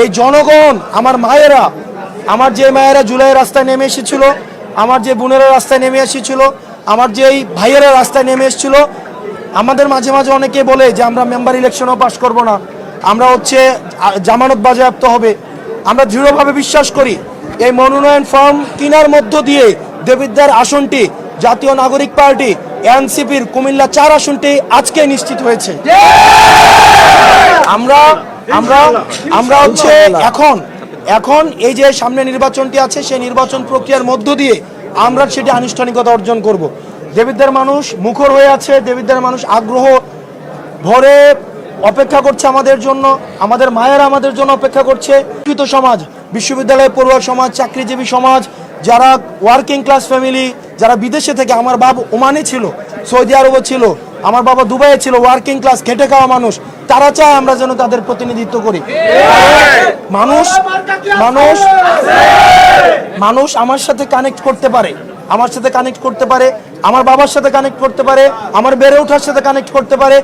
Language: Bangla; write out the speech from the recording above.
এই জনগণ আমার মায়েরা আমার যে মায়েরা জুলাই রাস্তায় নেমে এসেছিল আমার যে বোনেরা রাস্তায় নেমে এসেছিল আমার যে এই ভাইয়েরা রাস্তায় নেমে এসেছিল আমাদের মাঝে মাঝে অনেকে বলে যে আমরা মেম্বার ইলেকশনও পাশ করব না। আমরা হচ্ছে জামানত বাজেয়াপ্ত হবে। আমরা দৃঢ়ভাবে বিশ্বাস করি এই মনোনয়ন ফর্ম কেনার মধ্য দিয়ে দেবিদ্যার আসনটি জাতীয় নাগরিক পার্টি এনসিপির কুমিল্লা চার আসনটি আজকে নিশ্চিত হয়েছে। আমরা আমরা আমরা হচ্ছে এখন এখন এই যে সামনে নির্বাচনটি আছে সেই নির্বাচন প্রক্রিয়ার মধ্য দিয়ে আমরা সেটি আনুষ্ঠানিকতা অর্জন করব। দেবিদ্যার মানুষ মুখর হয়ে আছে দেবিদ্যার মানুষ আগ্রহ ভরে অপেক্ষা করছে আমাদের জন্য আমাদের মায়েরা আমাদের জন্য অপেক্ষা করছে। শিক্ষিত সমাজ বিশ্ববিদ্যালয় পড়ুয়া সমাজ চাকরিজীবী সমাজ যারা ওয়ার্কিং ক্লাস ফ্যামিলি যারা বিদেশে থেকে আমার বাবা ওমানে ছিল সৌদি আরবও ছিল আমার বাবা দুবাইয়ে ছিল ওয়ার্কিং ক্লাস খেটে খাওয়া মানুষ। তারা চায় আমরা যেন তাদের প্রতিনিধিত্ব করি। মানুষ মানুষ মানুষ আমার সাথে কানেক্ট করতে পারে। আমার সাথে কানেক্ট করতে পারে, আমার বাবার সাথে কানেক্ট করতে পারে, আমার বেড়ে ওঠার সাথে কানেক্ট করতে পারে।